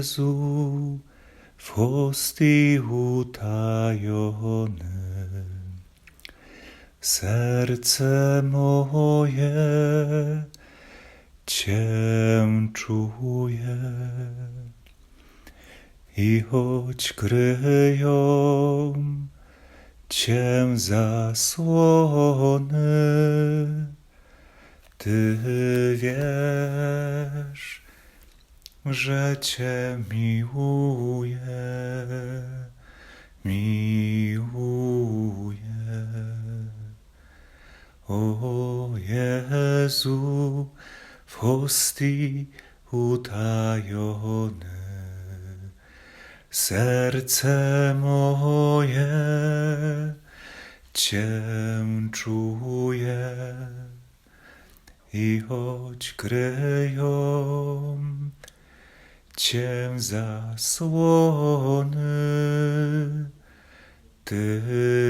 Jezu, w hostii utajony. Serce moje Cię czuje i choć kryją Cię zasłony, Ty wiesz, że Cię miłuję, miłuję. O Jezu, w hostii utajony, serce moje Cię czuje i choć kryją Cię zasłony, Ty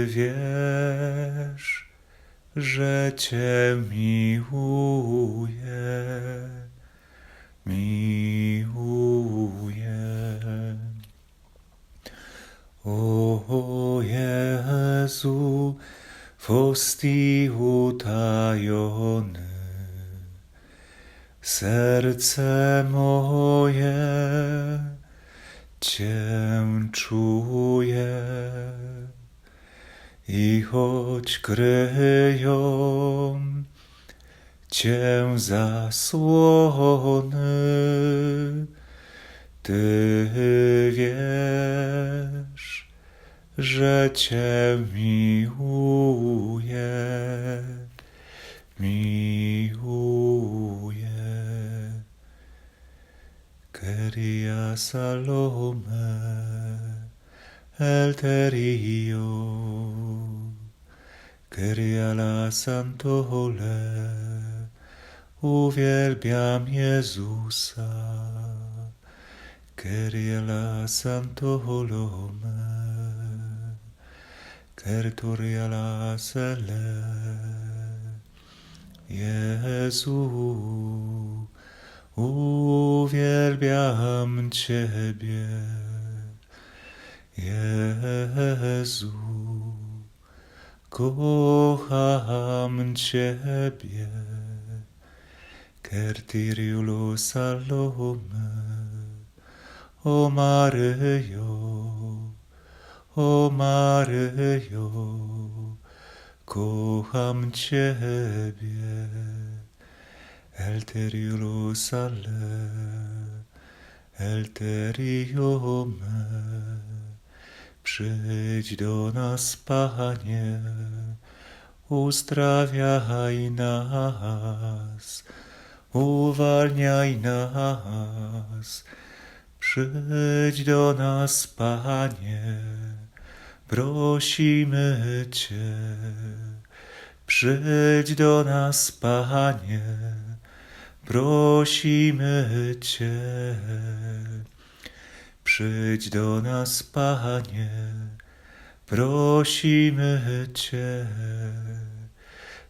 wiesz, że Cię miłuję, miłuję. O Jezu, w hostii utajony, serce moje Cię czuje i choć kryją Cię zasłony, Ty wiesz, że Cię miłuję, miłuję. Queria Salome, Elterio, Queria la Santole, uwielbiam Jezusa. Queria la Santolome, Quertoria la Sele, Jezu, uwielbiam Ciebie, Jezu, kocham Ciebie, Kertiriulu Salome, o Maryjo, o Maryjo, kocham Ciebie, Elteriulu sale, Elterio me, przyjdź do nas, Panie, uzdrawiaj nas, uwalniaj nas, Przyjdź do nas, Panie, prosimy Cię. Przyjdź do nas, Panie, prosimy Cię. Przyjdź do nas, Panie, prosimy Cię.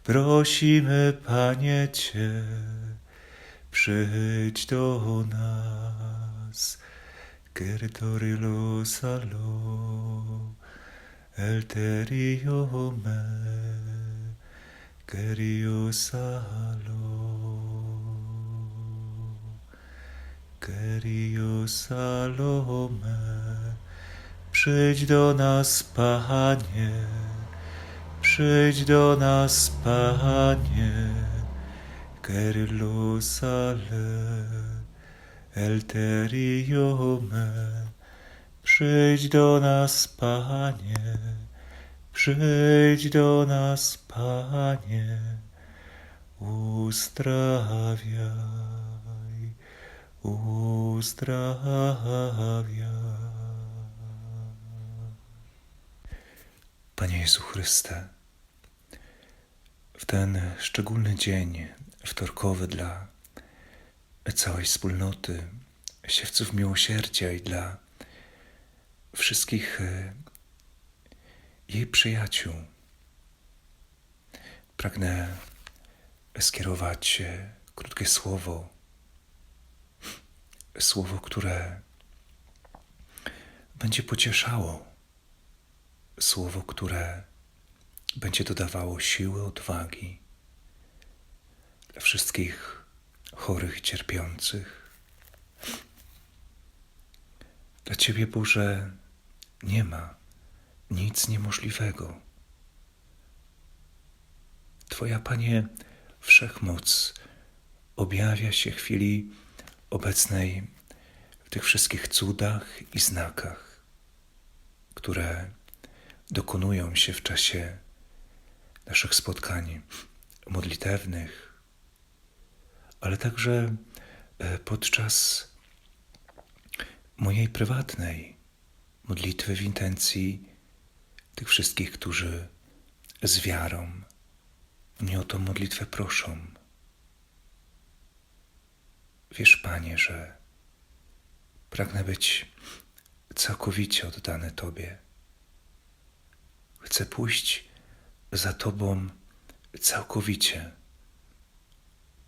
Prosimy, Panie Cię, przyjdź do nas. Kertorilo salo, elterio me, kerio salo, kerio salome, przyjdź do nas, Panie, przyjdź do nas, Panie, Kerilo sale, Elterio me, przyjdź do nas, Panie, przyjdź do nas, Panie, uzdrawiaj. Panie Jezu Chryste, w ten szczególny dzień, wtorkowy dla całej wspólnoty siewców miłosierdzia i dla wszystkich e, jej przyjaciół. Pragnę skierować e, krótkie słowo, słowo, które będzie pocieszało, słowo, które będzie dodawało siły, odwagi dla wszystkich chorych cierpiących. Dla Ciebie, Boże, nie ma nic niemożliwego. Twoja, Panie, wszechmoc objawia się chwili obecnej w tych wszystkich cudach i znakach, które dokonują się w czasie naszych spotkań modlitewnych, ale także e, podczas mojej prywatnej modlitwy w intencji tych wszystkich, którzy z wiarą mnie o tą modlitwę proszą. Wiesz, Panie, że pragnę być całkowicie oddany Tobie. Chcę pójść za Tobą całkowicie.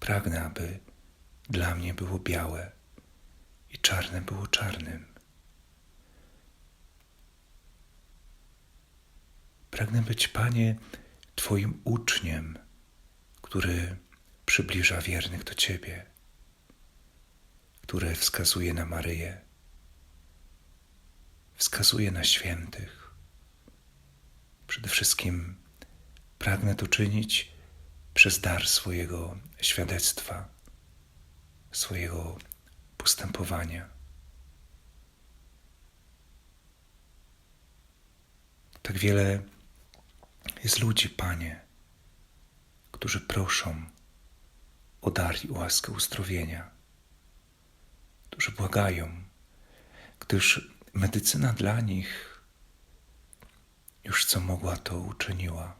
Pragnę, aby dla mnie było białe i czarne było czarnym. Pragnę być, Panie, Twoim uczniem, który przybliża wiernych do Ciebie, który wskazuje na Maryję, wskazuje na świętych. Przede wszystkim pragnę to czynić przez dar swojego świadectwa, swojego postępowania. Tak wiele jest ludzi, Panie, którzy proszą o dar i łaskę uzdrowienia, którzy błagają, gdyż medycyna dla nich już co mogła, to uczyniła.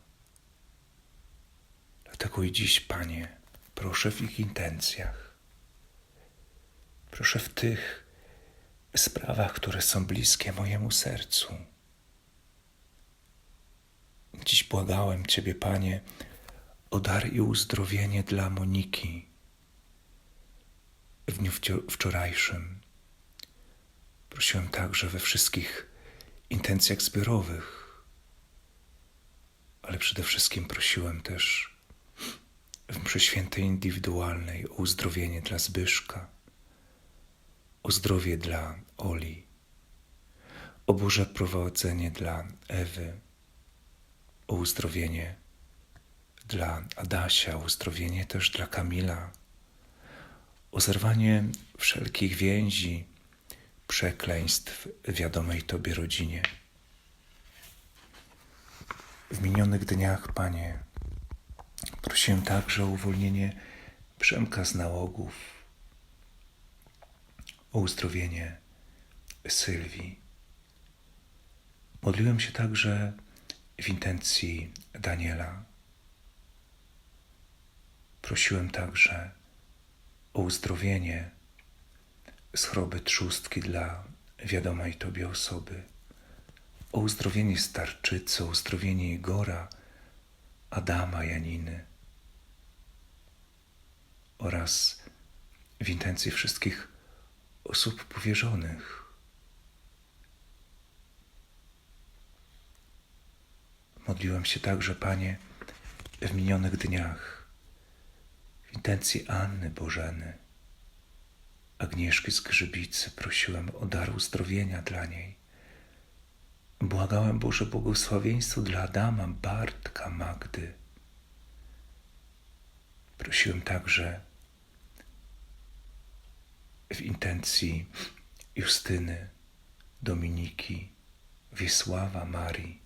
Dlatego i dziś, Panie, proszę w ich intencjach, proszę w tych sprawach, które są bliskie mojemu sercu. Dziś błagałem Ciebie, Panie, o dar i uzdrowienie dla Moniki w dniu wczorajszym. Prosiłem także we wszystkich intencjach zbiorowych, ale przede wszystkim prosiłem też w mszy świętej indywidualnej o uzdrowienie dla Zbyszka, o zdrowie dla Oli, o Boże prowadzenie dla Ewy, o uzdrowienie dla Adasia, o uzdrowienie też dla Kamila, o zerwanie wszelkich więzi, przekleństw wiadomej Tobie rodzinie. W minionych dniach, Panie, prosiłem także o uwolnienie Przemka z nałogów, o uzdrowienie Sylwii. Modliłem się także w intencji Daniela. Prosiłem także o uzdrowienie z choroby trzustki dla wiadomej Tobie osoby, o uzdrowienie starczycy, o uzdrowienie Igora, Adama, Janiny oraz w intencji wszystkich osób powierzonych. Modliłem się także, Panie, w minionych dniach, intencji Anny Bożeny, Agnieszki z Grzybicy, prosiłem o dar uzdrowienia dla niej. Błagałem Boże błogosławieństwo dla Adama, Bartka, Magdy. Prosiłem także w intencji Justyny, Dominiki, Wiesława, Marii,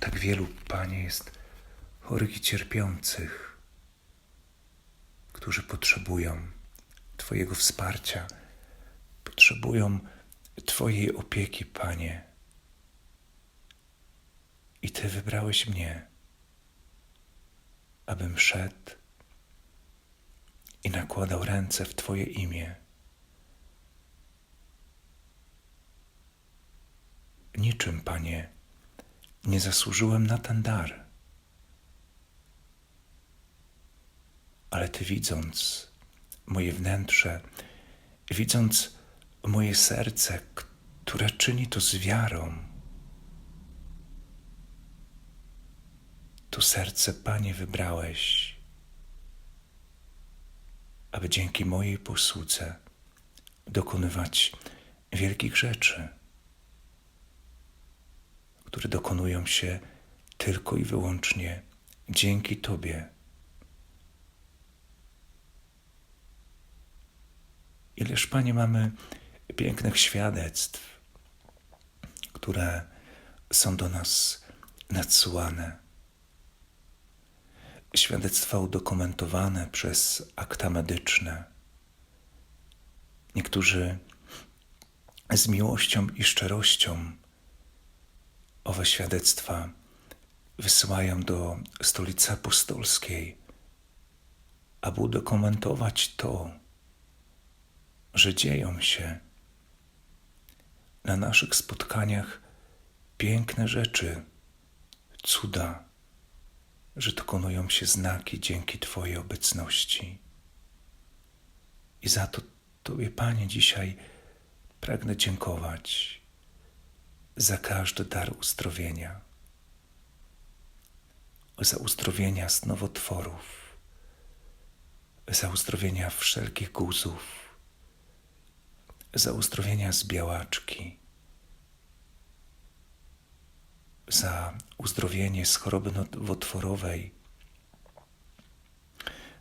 tak wielu, Panie, jest chorych i cierpiących, którzy potrzebują Twojego wsparcia, potrzebują Twojej opieki, Panie. I Ty wybrałeś mnie, abym szedł i nakładał ręce w Twoje imię. Niczym, Panie, nie zasłużyłem na ten dar. Ale Ty widząc moje wnętrze, widząc moje serce, które czyni to z wiarą. To serce, Panie, wybrałeś, aby dzięki mojej posłudze dokonywać wielkich rzeczy, które dokonują się tylko i wyłącznie dzięki Tobie. Ileż, Panie, mamy pięknych świadectw, które są do nas nadsyłane. Świadectwa udokumentowane przez akta medyczne. Niektórzy z miłością i szczerością owe świadectwa wysyłają do stolicy apostolskiej, aby udokumentować to, że dzieją się na naszych spotkaniach piękne rzeczy, cuda, że dokonują się znaki dzięki Twojej obecności. I za to Tobie, Panie, dzisiaj pragnę dziękować za każdy dar uzdrowienia, za uzdrowienia z nowotworów, za uzdrowienia wszelkich guzów, za uzdrowienia z białaczki, za uzdrowienie z choroby nowotworowej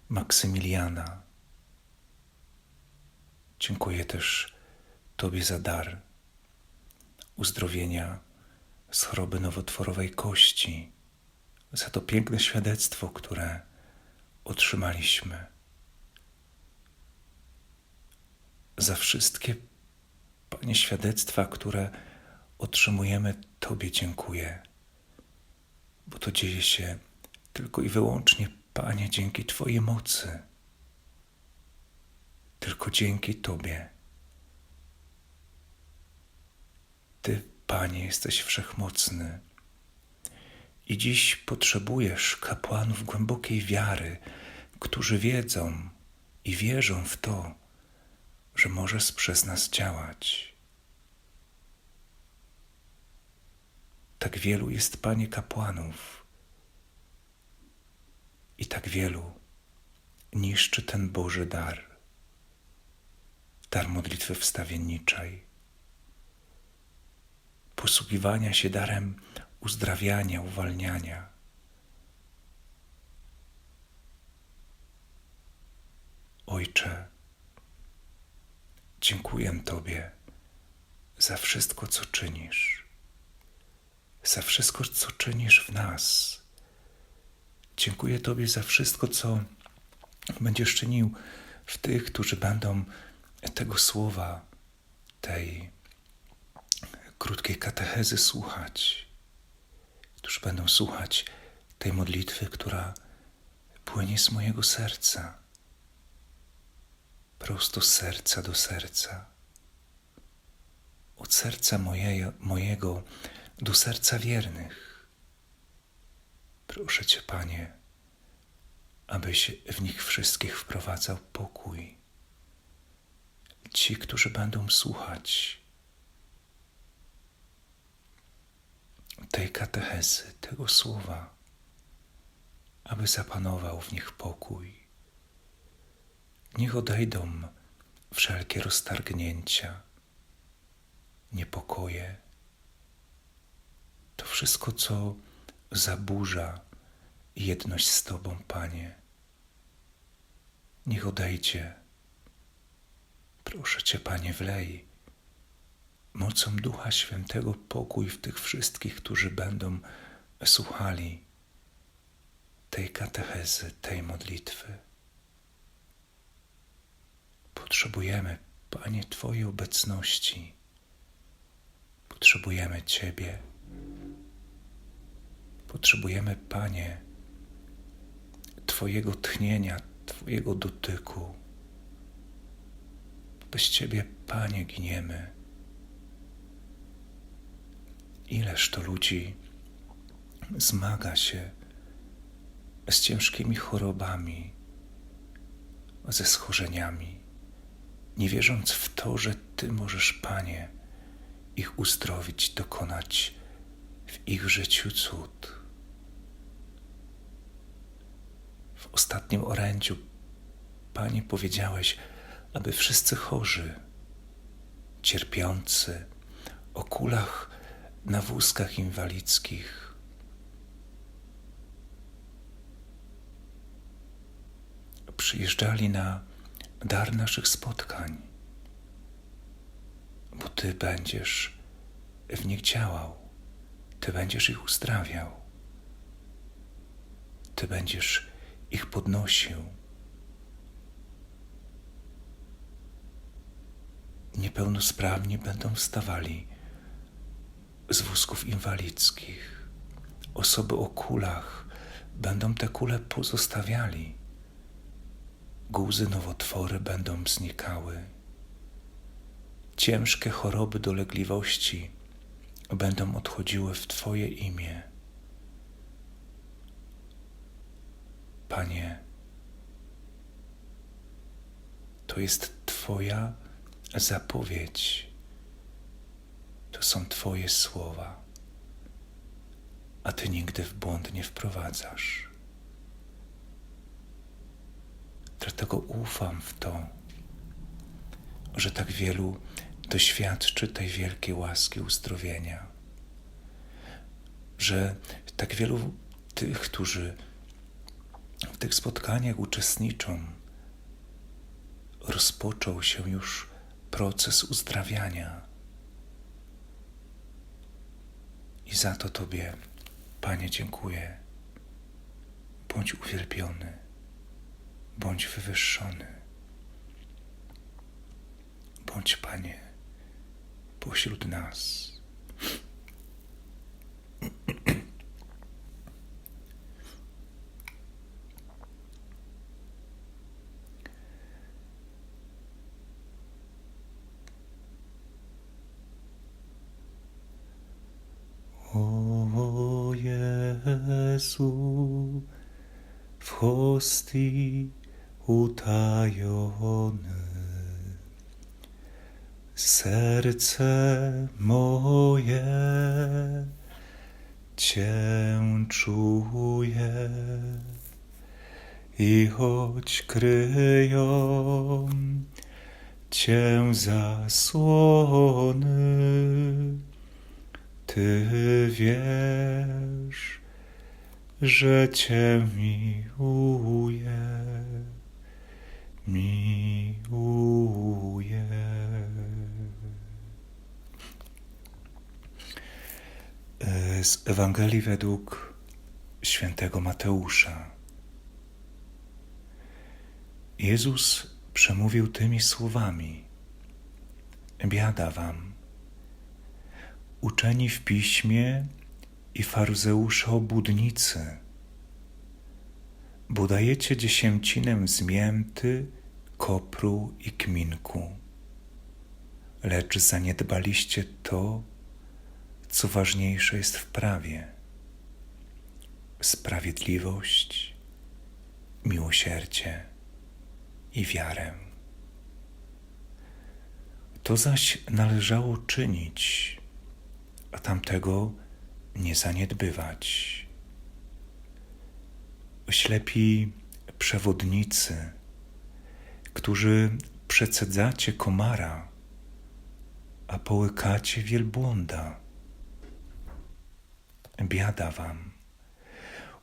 Maksymiliana. Dziękuję też Tobie za dar uzdrowienia z choroby nowotworowej kości, za to piękne świadectwo, które otrzymaliśmy. Za wszystkie, Panie, świadectwa, które otrzymujemy, Tobie dziękuję, bo to dzieje się tylko i wyłącznie, Panie, dzięki Twojej mocy. Tylko dzięki Tobie. Ty, Panie, jesteś wszechmocny. I dziś potrzebujesz kapłanów głębokiej wiary, którzy wiedzą i wierzą w to, że możesz przez nas działać. Tak wielu jest, Panie, kapłanów i tak wielu niszczy ten Boży dar, dar modlitwy wstawienniczej, posługiwania się darem uzdrawiania, uwalniania. Ojcze, dziękuję Tobie za wszystko, co czynisz, za wszystko, co czynisz w nas. Dziękuję Tobie za wszystko, co będziesz czynił w tych, którzy będą tego słowa, tej krótkiej katechezy słuchać, którzy będą słuchać tej modlitwy, która płynie z mojego serca, prosto serca do serca, od serca moje, mojego do serca wiernych. Proszę Cię, Panie, abyś w nich wszystkich wprowadzał pokój. Ci, którzy będą słuchać, tej katechezy, tego słowa, aby zapanował w nich pokój. Niech odejdą wszelkie roztargnięcia, niepokoje, to wszystko, co zaburza jedność z Tobą, Panie. Niech odejdzie. Proszę Cię, Panie, wlej mocą Ducha Świętego pokój w tych wszystkich, którzy będą słuchali tej katechezy, tej modlitwy. Potrzebujemy, Panie, Twojej obecności. Potrzebujemy Ciebie. Potrzebujemy, Panie, Twojego tchnienia, Twojego dotyku. Bez Ciebie, Panie, giniemy. Ileż to ludzi zmaga się z ciężkimi chorobami, ze schorzeniami, nie wierząc w to, że Ty możesz, Panie, ich uzdrowić, dokonać w ich życiu cud. W ostatnim orędziu, Panie, powiedziałeś, aby wszyscy chorzy, cierpiący, o kulach na wózkach inwalidzkich, przyjeżdżali na dar naszych spotkań, bo Ty będziesz w nich działał, Ty będziesz ich uzdrawiał, Ty będziesz ich podnosił. Niepełnosprawni będą wstawali z wózków inwalidzkich. Osoby o kulach będą te kule pozostawiali guzy nowotwory będą znikały. Ciężkie choroby, dolegliwości będą odchodziły w Twoje imię. Panie, to jest Twoja zapowiedź, to są Twoje słowa, a Ty nigdy w błąd nie wprowadzasz. Dlatego ufam w to, że tak wielu doświadczy tej wielkiej łaski uzdrowienia, że tak wielu tych, którzy w tych spotkaniach uczestniczą, rozpoczął się już proces uzdrawiania. I za to Tobie, Panie, dziękuję. Bądź uwielbiony bądź wywyższony. Bądź, Panie, pośród nas. O Jezu, w hostii utajony. Serce moje Cię czuje i choć kryją Cię zasłony, Ty wiesz, że Cię miłuję miłuje. E, z Ewangelii według świętego Mateusza. Jezus przemówił tymi słowami: Biada wam, uczeni w piśmie i faryzeusze obudnicy bo dajecie dziesięcinę z mięty, kopru i kminku. Lecz zaniedbaliście to, co ważniejsze jest w prawie sprawiedliwość, miłosierdzie i wiarę. To zaś należało czynić, a tamtego nie zaniedbywać ślepi przewodnicy, którzy przecedzacie komara, a połykacie wielbłąda. Biada wam,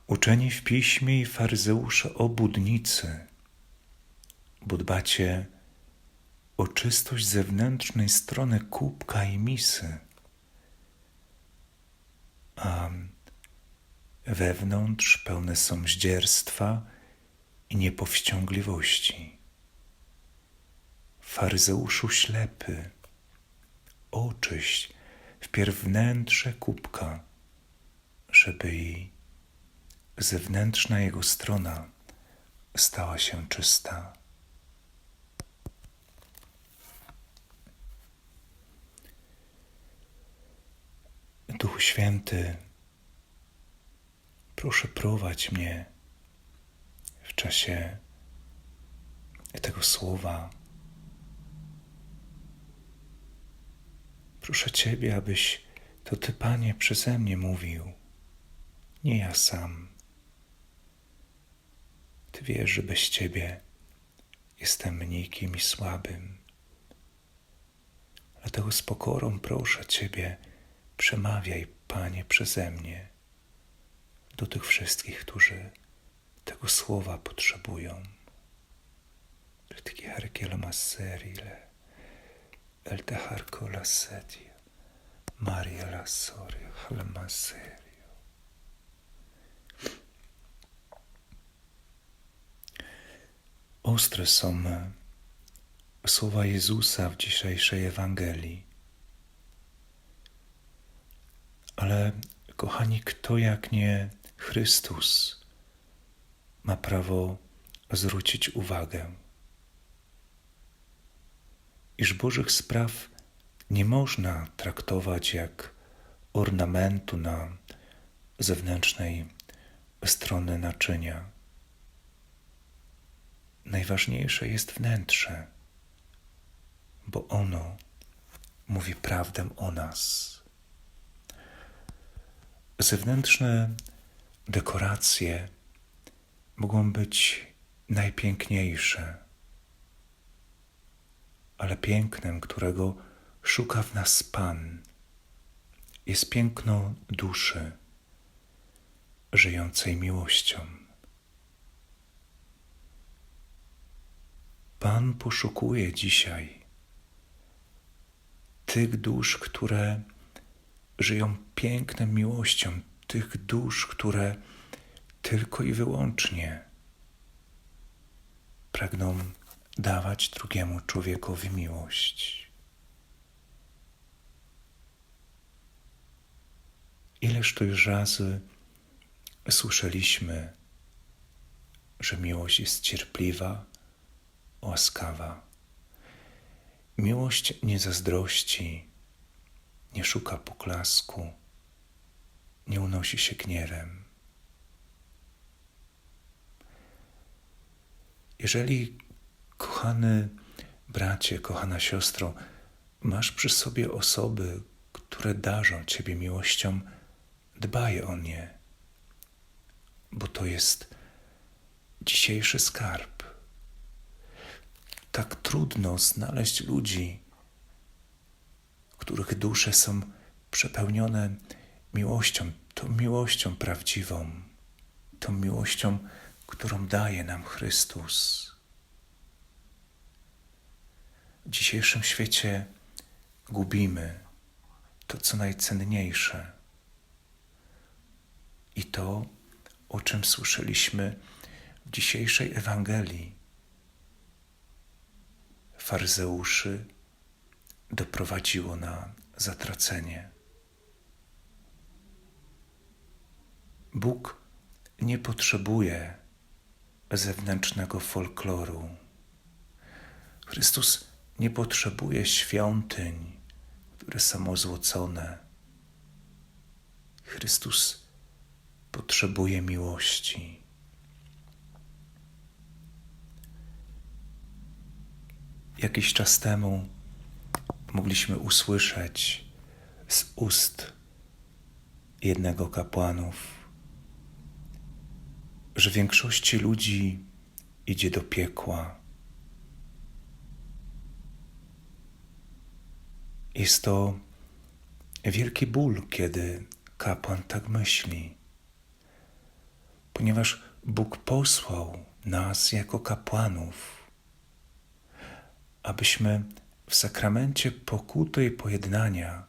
uczeni w piśmie i faryzeusze obudnicy, bo dbacie o czystość zewnętrznej strony kubka i misy, a wewnątrz pełne są zdzierstwa i niepowściągliwości. Faryzeuszu ślepy, oczyść wpierw wnętrze kubka, żeby i zewnętrzna jego strona stała się czysta. Duch Święty Proszę, prowadź mnie w czasie tego słowa, Proszę Ciebie, abyś to Ty, Panie, przeze mnie mówił, nie ja sam. Ty wiesz, że bez Ciebie jestem nikim i słabym. Dlatego z pokorą proszę Ciebie, przemawiaj, Panie, przeze mnie do tych wszystkich, którzy tego słowa potrzebują. Rtkiarkiel maserile, el teharko la sedia, Maria la soria, halmaserio. Ostre są słowa Jezusa w dzisiejszej Ewangelii. Ale, kochani, kto jak nie Chrystus ma prawo zwrócić uwagę, iż Bożych spraw nie można traktować jak ornamentu na zewnętrznej strony naczynia. Najważniejsze jest wnętrze, bo ono mówi prawdę o nas. Zewnętrzne dekoracje mogą być najpiękniejsze, ale pięknem, którego szuka w nas Pan, jest piękno duszy żyjącej miłością. Pan poszukuje dzisiaj tych dusz, które żyją piękną miłością, tych dusz, które tylko i wyłącznie pragną dawać drugiemu człowiekowi miłość. Ileż to już razy słyszeliśmy, że miłość jest cierpliwa, łaskawa. Miłość nie zazdrości, nie szuka poklasku, nie unosi się gniewem. Jeżeli, kochany bracie, kochana siostro, masz przy sobie osoby, które darzą Ciebie miłością, dbaj o nie, bo to jest dzisiejszy skarb. Tak trudno znaleźć ludzi, których dusze są przepełnione miłością, tą miłością prawdziwą, tą miłością, którą daje nam Chrystus. W dzisiejszym świecie gubimy to, co najcenniejsze. I to, o czym słyszeliśmy w dzisiejszej Ewangelii. Faryzeuszy doprowadziło na zatracenie. Bóg nie potrzebuje zewnętrznego folkloru. Chrystus nie potrzebuje świątyń, które są ozłocone. Chrystus potrzebuje miłości. Jakiś czas temu mogliśmy usłyszeć z ust jednego kapłanów, że większości ludzi idzie do piekła. Jest to wielki ból, kiedy kapłan tak myśli, ponieważ Bóg posłał nas jako kapłanów, abyśmy w sakramencie pokuty i pojednania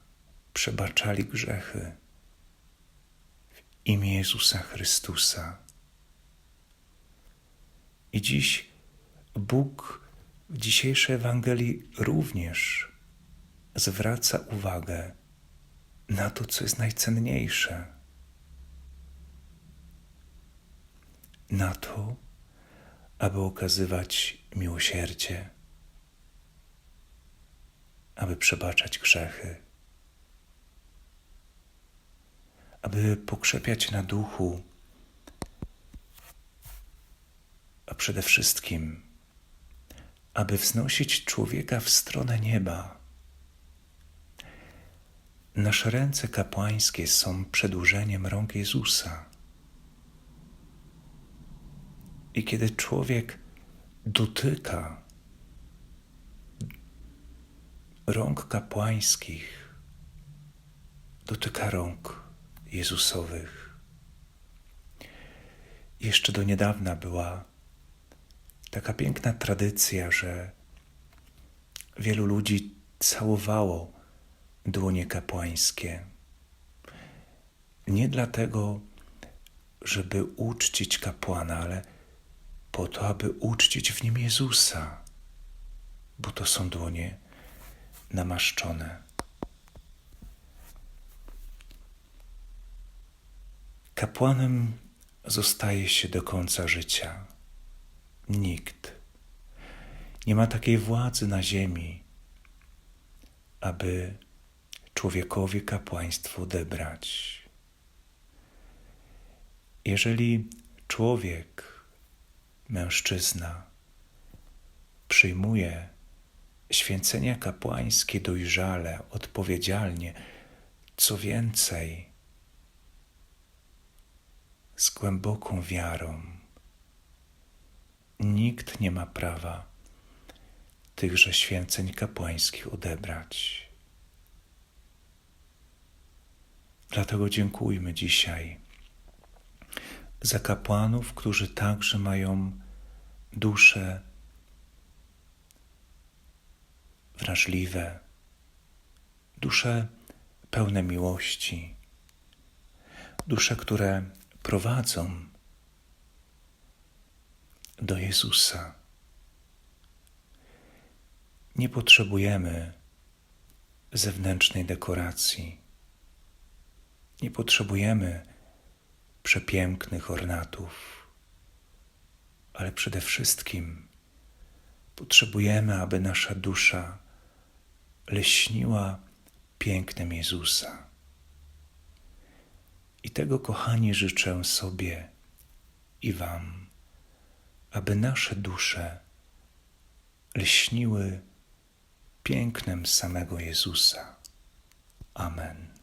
przebaczali grzechy w imię Jezusa Chrystusa. I dziś Bóg w dzisiejszej Ewangelii również zwraca uwagę na to, co jest najcenniejsze. Na to, aby okazywać miłosierdzie, aby przebaczać grzechy, aby pokrzepiać na duchu, a przede wszystkim, aby wznosić człowieka w stronę nieba, Nasze ręce kapłańskie są przedłużeniem rąk Jezusa. I kiedy człowiek dotyka rąk kapłańskich, dotyka rąk Jezusowych. Jeszcze do niedawna była taka piękna tradycja, że wielu ludzi całowało dłonie kapłańskie. Nie dlatego, żeby uczcić kapłana, ale po to, aby uczcić w nim Jezusa, bo to są dłonie namaszczone. Kapłanem zostaje się do końca życia. Nikt nie ma takiej władzy na ziemi, aby człowiekowi kapłaństwo odebrać. Jeżeli człowiek, mężczyzna, przyjmuje święcenia kapłańskie dojrzale, odpowiedzialnie, co więcej, z głęboką wiarą, nikt nie ma prawa tychże święceń kapłańskich odebrać. Dlatego dziękujmy dzisiaj za kapłanów, którzy także mają dusze wrażliwe, dusze pełne miłości, dusze, które prowadzą do Jezusa. Nie potrzebujemy zewnętrznej dekoracji. Nie potrzebujemy przepięknych ornatów, ale przede wszystkim potrzebujemy, aby nasza dusza leśniła pięknem Jezusa. I tego, kochani, życzę sobie i Wam, aby nasze dusze lśniły pięknem samego Jezusa. Amen.